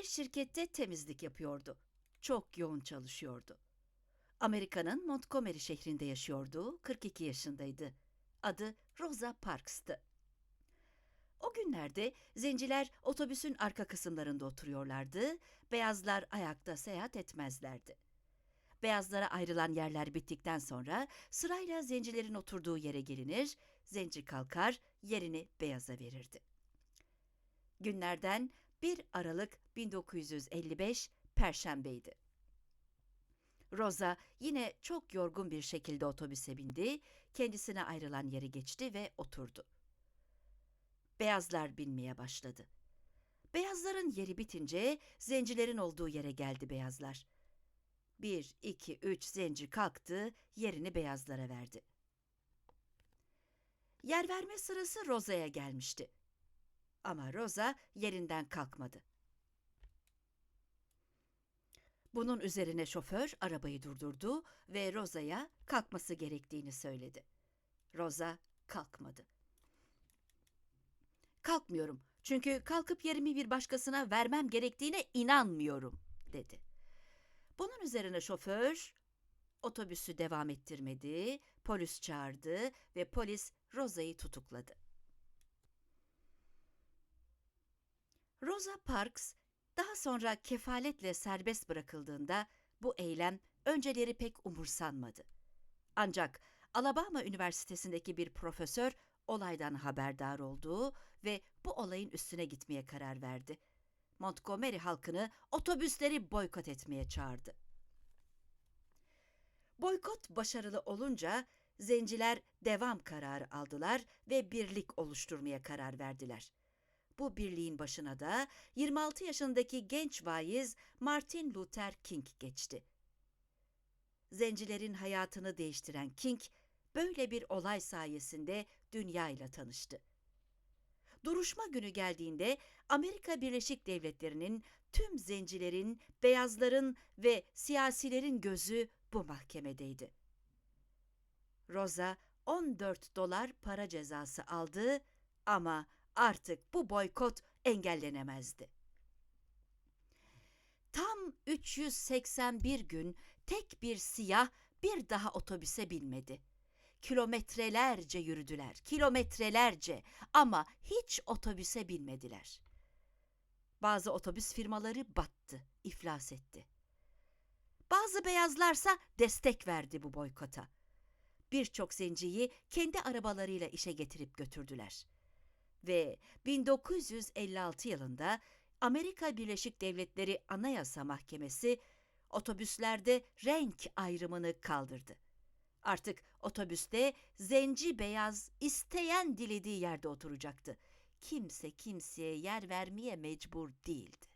bir şirkette temizlik yapıyordu. Çok yoğun çalışıyordu. Amerika'nın Montgomery şehrinde yaşıyordu. 42 yaşındaydı. Adı Rosa Parks'tı. O günlerde zenciler otobüsün arka kısımlarında oturuyorlardı. Beyazlar ayakta seyahat etmezlerdi. Beyazlara ayrılan yerler bittikten sonra sırayla zencilerin oturduğu yere gelinir, zenci kalkar, yerini beyaza verirdi. Günlerden 1 Aralık 1955 Perşembeydi. Rosa yine çok yorgun bir şekilde otobüse bindi, kendisine ayrılan yeri geçti ve oturdu. Beyazlar binmeye başladı. Beyazların yeri bitince zencilerin olduğu yere geldi beyazlar. Bir, iki, üç zenci kalktı, yerini beyazlara verdi. Yer verme sırası Rosa'ya gelmişti. Ama Rosa yerinden kalkmadı. Bunun üzerine şoför arabayı durdurdu ve Rosa'ya kalkması gerektiğini söyledi. Rosa kalkmadı. Kalkmıyorum çünkü kalkıp yerimi bir başkasına vermem gerektiğine inanmıyorum, dedi. Bunun üzerine şoför otobüsü devam ettirmedi, polis çağırdı ve polis Rosa'yı tutukladı. Rosa Parks daha sonra kefaletle serbest bırakıldığında bu eylem önceleri pek umursanmadı. Ancak Alabama Üniversitesi'ndeki bir profesör olaydan haberdar oldu ve bu olayın üstüne gitmeye karar verdi. Montgomery halkını otobüsleri boykot etmeye çağırdı. Boykot başarılı olunca zenciler devam kararı aldılar ve birlik oluşturmaya karar verdiler. Bu birliğin başına da 26 yaşındaki genç vaiz Martin Luther King geçti. Zencilerin hayatını değiştiren King, böyle bir olay sayesinde dünyayla tanıştı. Duruşma günü geldiğinde Amerika Birleşik Devletleri'nin tüm zencilerin, beyazların ve siyasilerin gözü bu mahkemedeydi. Rosa 14 dolar para cezası aldı ama artık bu boykot engellenemezdi. Tam 381 gün tek bir siyah bir daha otobüse binmedi. Kilometrelerce yürüdüler, kilometrelerce ama hiç otobüse binmediler. Bazı otobüs firmaları battı, iflas etti. Bazı beyazlarsa destek verdi bu boykota. Birçok zenciyi kendi arabalarıyla işe getirip götürdüler. Ve 1956 yılında Amerika Birleşik Devletleri Anayasa Mahkemesi otobüslerde renk ayrımını kaldırdı. Artık otobüste zenci beyaz isteyen dilediği yerde oturacaktı. Kimse kimseye yer vermeye mecbur değildi.